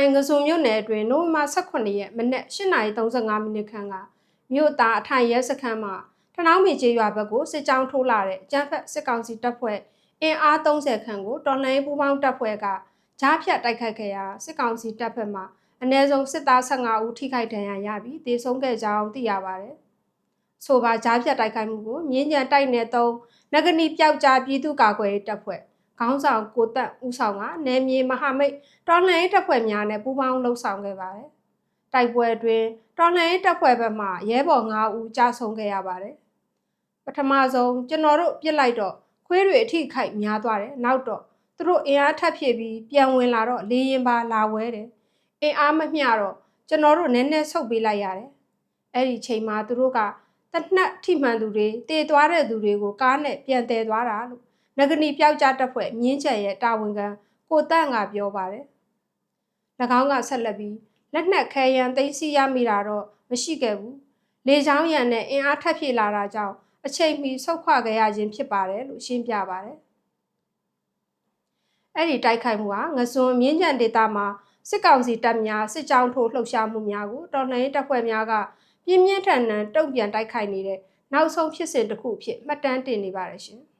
တိုင်းငစုံမြို့နယ်အတွင်းနိုဝင်ဘာ18ရက်မနက်8:35မိနစ်ခန့်ကမြို့သားအထိုင်ရဲစခန်းမှာထနောင်းမီကျေးရွာဘက်ကိုစစ်ကြောင်းထိုးလာတဲ့ကျန်းဖက်စစ်ကောင်စီတပ်ဖွဲ့အင်အား30ခန့်ကိုတော်လှန်ရေးပူးပေါင်းတပ်ဖွဲ့ကကြားဖြတ်တိုက်ခိုက်ခဲ့ရာစစ်ကောင်စီတပ်ဖက်မှအ ਨੇ ဆုံးစစ်သား15ဦးထိခိုက်ဒဏ်ရာရပြီးဒေဆုံးခဲ့ကြောင်းသိရပါတယ်။ဆိုပါကြားဖြတ်တိုက်ခိုက်မှုကိုမြင်းကြံတိုက်နယ်3နဂနီပျောက်ကြားပြည်သူ့ကာကွယ်ရေးတပ်ဖွဲ့ ခေါင်းဆောင်ကိုတက်ဦးဆောင်ကနယ်မြေမဟာမိတ်တော်လှန်ရေးတပ်ဖွဲ့များနဲ့ပူးပေါင်းလှုပ်ဆောင်ခဲ့ပါတယ်။တိုက်ပွဲအတွင်းတော်လှန်ရေးတပ်ဖွဲ့ဘက်မှရဲဘော်9ဦးကြာဆုံးခဲ့ရပါတယ်။ပထမဆုံးကျွန်တော်တို့ပြစ်လိုက်တော့ခွေးတွေအထိခိုက်များသွားတယ်။နောက်တော့သူတို့အင်အားထပ်ဖြည့်ပြီးပြန်ဝင်လာတော့လေရင်ပါလာဝဲတယ်။အင်အားမမျှတော့ကျွန်တော်တို့နည်းနည်းဆုတ်ပေးလိုက်ရတယ်။အဲ့ဒီချိန်မှာသူတို့ကတနက်ထိမှန်သူတွေတေသွားတဲ့သူတွေကိုကားနဲ့ပြန်တဲသွားတာလို့ နဂနီပျောက်ကြားတပ်ဖွဲ့မြင်းချံရဲ့တာဝန်ခံကိုတန့်ကပြောပါတယ်။၎င်းကဆက်လက်ပြီးလက်နက်ခဲယံသိမ်းဆည်းရမိတာတော့မရှိခဲ့ဘူး။လေချောင်းရံနဲ့အင်အားထပ်ဖြည့်လာတာကြောင့်အချိန်မီဆုတ်ခွာခဲ့ရခြင်းဖြစ်ပါတယ်လို့ရှင်းပြပါတယ်။အဲ့ဒီတိုက်ခိုက်မှုဟာငစွန်မြင်းကြံဒေသမှာစစ်ကောင်စီတပ်များစစ်ကြောင်းထိုးလှုပ်ရှားမှုများကိုတော်လှန်ရေးတပ်ဖွဲ့များကပြင်းပြင်းထန်ထန်တုံ့ပြန်တိုက်ခိုက်နေတဲ့နောက်ဆုံးဖြစ်စဉ်တစ်ခုအဖြစ်မှတ်တမ်းတင်နေပါတယ်ရှင်။